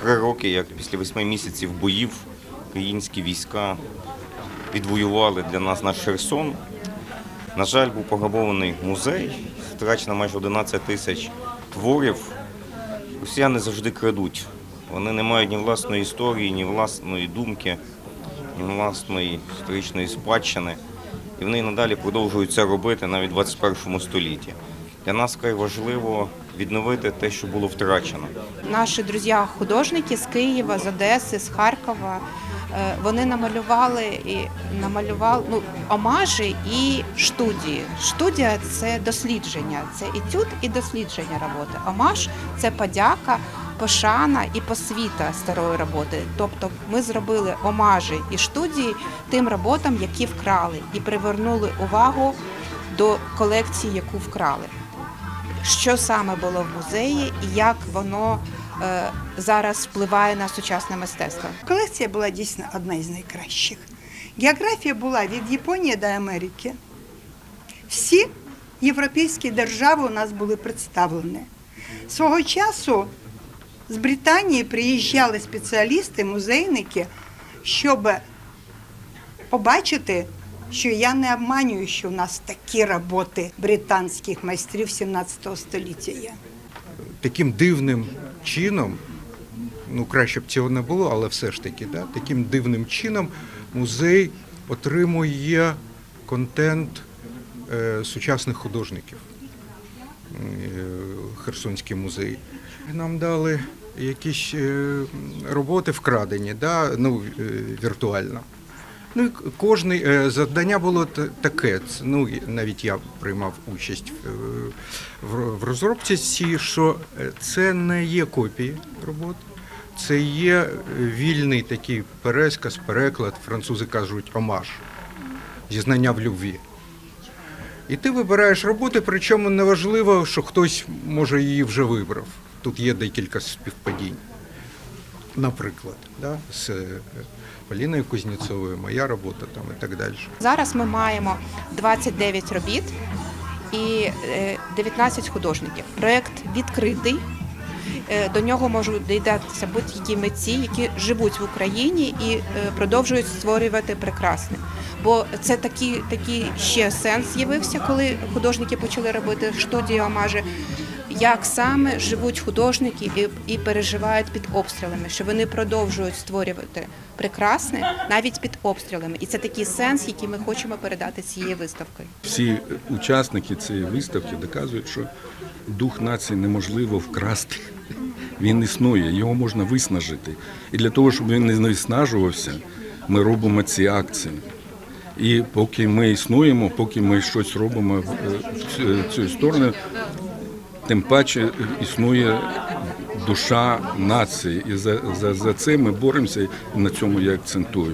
Три роки, як після восьми місяців боїв, українські війська відвоювали для нас наш Херсон. На жаль, був пограбований музей, втрачено майже 11 тисяч творів. Росіяни завжди крадуть. Вони не мають ні власної історії, ні власної думки, ні власної історичної спадщини. І вони надалі продовжують це робити навіть в 21 столітті. Для нас вкрай важливо відновити те, що було втрачено. Наші друзі-художники з Києва, з Одеси, з Харкова. е, Вони намалювали і намалювали ну, омажі і студії. Студія це дослідження, це етюд і дослідження роботи. Омаж це подяка, пошана і посвіта старої роботи. Тобто ми зробили омажі і студії тим роботам, які вкрали, і привернули увагу до колекції, яку вкрали що саме було в музеї і як воно е, зараз впливає на сучасне мистецтво. Колекція була дійсно одна із найкращих. Географія була від Японії до Америки. Всі європейські держави у нас були представлені. Свого часу з Британії приїжджали спеціалісти, музейники, щоб побачити, що я не обманюю, що у нас такі роботи британських майстрів 17 століття є. таким дивним чином, ну краще б цього не було, але все ж таки, да, таким дивним чином музей отримує контент е, сучасних художників. Е, Херсонський музей. Нам дали якісь е, роботи вкрадені, да, ну, е, віртуально. Ну і кожне завдання було таке. Ну навіть я приймав участь е, в, розробці ці, що е, це не є копії робот, це є е, вільний такий пересказ, переклад. Французи кажуть омаж, зізнання в любві. І ти вибираєш роботи, причому неважливо, що хтось може її вже вибрав. Тут є декілька співпадінь. Наприклад, да, з е, Поліною Кузнєцовою, моя робота там і так далі. Зараз ми маємо 29 робіт і е, 19 художників. Проєкт відкритий. Е, До нього можуть доєднатися будь-які митці, які живуть в Україні і е, продовжують створювати прекрасне. Бо це такий, такий ще сенс з'явився, коли художники почали робити студії омажі. Як саме живуть художники і, і переживають під обстрілами, що вони продовжують створювати прекрасне навіть під обстрілами, і це такий сенс, який ми хочемо передати цією виставкою. Всі учасники цієї виставки доказують, що дух нації неможливо вкрасти. Він існує, його можна виснажити. І для того, щоб він не виснажувався, ми робимо ці акції. І поки ми існуємо, поки ми щось робимо в е, цю- цю сторону, тим паче існує душа нації. І за, за, за це ми боремося, і на цьому я акцентую.